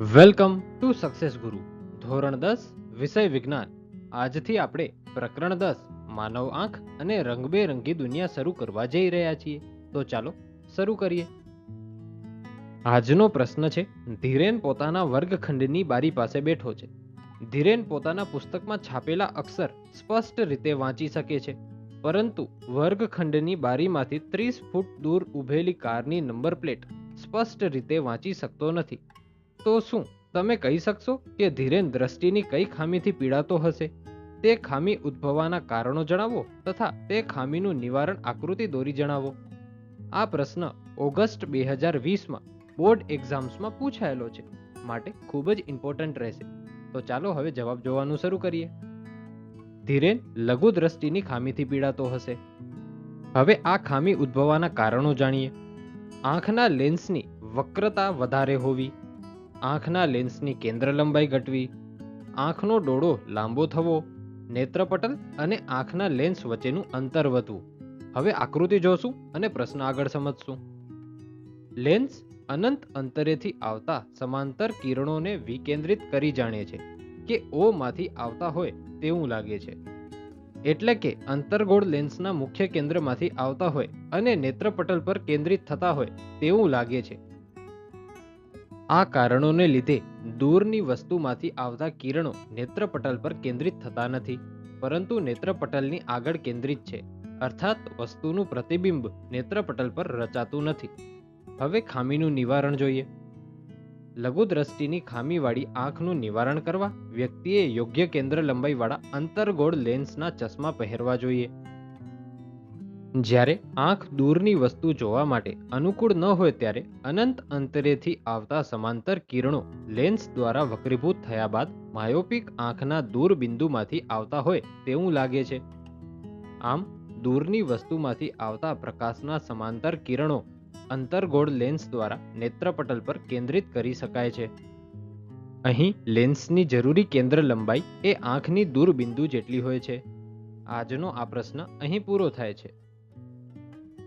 Welcome to success ગુરુ, ધોરણ દસ, વિષય વિજ્ઞાન. આજથી આપણે પ્રકરણ દસ, માનવ આંખ અને રંગબેરંગી દુનિયા શરૂ કરવા જઈ રહ્યા છીએ. તો ચાલો, શરૂ કરીએ. આજનો પ્રશ્ન છે, ધીરેન પોતાના વર્ગખંડની બારી પાસે બેઠો છે. ધીરેન પોતાના પુસ્તકમાં છાપેલા અક્ષર સ્પષ્ટ રીતે વાંચી શકે છે. પરંતુ વર્ગખંડની બારીમાંથી ત્રીસ ફૂટ દૂર ઊભેલી કારની નંબર પ્લેટ સ્પષ્ટ રીતે વાંચી શકતો નથી. તો શું? તમે કહી શકશો કે ધીરેન દ્રષ્ટિની કઈ ખામીથી પીડાતો હશે? તે ખામી ઉદ્ભવવાના કારણો જણાવો તથા તે ખામીનું નિવારણ આકૃતિ દોરી જણાવો. આ પ્રશ્ન ઓગસ્ટ બે હજાર વીસમાં બોર્ડ એક્ઝામ્સમાં પૂછાયેલો છે. માટે ખૂબ જ ઇમ્પોર્ટન્ટ રહેશે. તો ચાલો હવે જવાબ જોવાનું શરૂ કરીએ. ધીરેન લઘુ દ્રષ્ટિની ખામીથી પીડાતો હશે. હવે આ ખામી ઉદ્ભવવાના કારણો જાણીએ. આંખના લેન્સની વક્રતા વધારે હોવી આંખના લેન્સની કેન્દ્ર લંબાઈ ઘટવી, આંખનો ડોળો લાંબો થવો, નેત્રપટલ અને આંખના લેન્સ વચ્ચેનું અંતર વધવું. હવે આકૃતિ જોશું અને પ્રશ્ન આગળ સમજશું. લેન્સ અનંત અંતરેથી આવતા સમાંતર કિરણોને વિકેન્દ્રિત કરી જાણે છે કે ઓમાંથી આવતા હોય તેવું લાગે છે. એટલે કે અંતરગોળ લેન્સના મુખ્ય કેન્દ્રમાંથી આવતા હોય અને નેત્રપટલ પર કેન્દ્રિત થતા હોય તેવું લાગે છે. આ કારણોને લીધે દૂરની વસ્તુમાંથી આવતા કિરણો નેત્રપટલ પર કેન્દ્રિત થતા નથી, પરંતુ નેત્રપટલની આગળ કેન્દ્રિત છે. અર્થાત વસ્તુનું પ્રતિબિંબ નેત્રપટલ પર રચાતું નથી. હવે ખામીનું નિવારણ જોઈએ. લઘુદ્રષ્ટિની ખામીવાળી આંખનું નિવારણ કરવા વ્યક્તિએ યોગ્ય કેન્દ્ર લંબાઈવાળા અંતરગોળ લેન્સના ચશ્મા પહેરવા જોઈએ. જ્યારે આંખ દૂરની વસ્તુ જોવા માટે અનુકૂળ ન હોય ત્યારે અનંત અંતરેથી આવતા સમાંતર કિરણો લેન્સ દ્વારા વક્રીભૂત થયા બાદ માયોપિક આંખના દૂર બિંદુમાંથી આવતા હોય તેવું લાગે છે. આમ, દૂરની વસ્તુમાંથી આવતા પ્રકાશના સમાંતર કિરણો અંતરગોળ લેન્સ દ્વારા નેત્રપટલ પર કેન્દ્રિત કરી શકાય છે. અહીં લેન્સની જરૂરી કેન્દ્ર લંબાઈ એ આંખની દૂરબિંદુ જેટલી હોય છે. આજનો આ પ્રશ્ન અહીં પૂરો થાય છે.